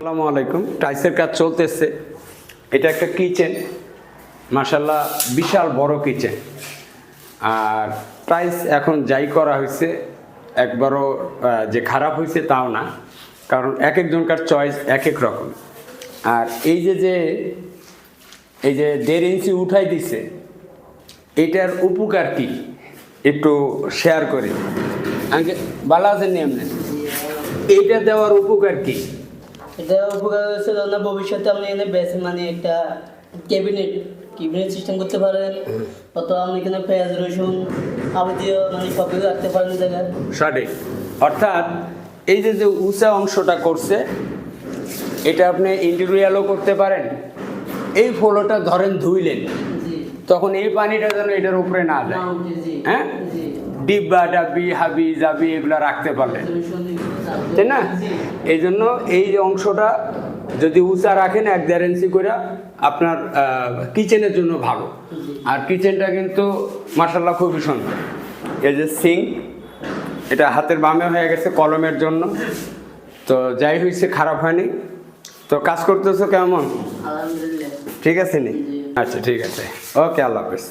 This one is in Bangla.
আসসালামু আলাইকুম। টাইসের কাজ চলতেছে। এটা একটা কিচেন মাসাল্লাহ বিশাল বড় কিচেন আর টাইস এখন যাই করা হয়েছে, একবারও যে খারাপ হয়েছে তাও না। কারণ এক একজনকার চয়েস এক এক রকম। আর এই যে যে, এই যে দেড় ইঞ্চি উঠাই দিছে, এটার উপকার কি? একটু শেয়ার করি। আগে ভালো আছেন নি এমনি? এইটা দেওয়ার উপকার কি? এটা উপকার না ভবিষ্যতে আপনি এখানে বেশ মানে একটা ক্যাবিনেট ক্যাবিনেট সিস্টেম করতে পারেন অথবা আপনি এখানে পেঁয়াজ রসুন আলু দিয়ে মানে সব কিছু রাখতে পারেন জায়গায়। সঠিক। অর্থাৎ এই যে যে উঁচা অংশটা করছে এটা আপনি ইন্টেরিয়ালও করতে পারেন। এই ফলোটা ধরেন ধুইলেন তখন এই পানিটা যেন এটার উপরে না যায়। হ্যাঁ? ডিব্বা ডাব্বি হাবি জাবি এগুলো রাখতে পারলেন তাই না? এই জন্য এই যে অংশটা যদি উঁচা রাখেন এক দেড় ইঞ্চি করে আপনার কিচেনের জন্য ভালো। আর কিচেনটা কিন্তু মাসাল্লাহ খুবই সুন্দর। এই যে সিঙ্ক এটা হাতের বামে হয়ে গেছে কলমের জন্য। তো যাই হয়েছে খারাপ হয়নি। তো কাজ করতেছো কেমন? ঠিক আছে নি? আচ্ছা ঠিক আছে। ওকে আল্লাহ হাফেজ।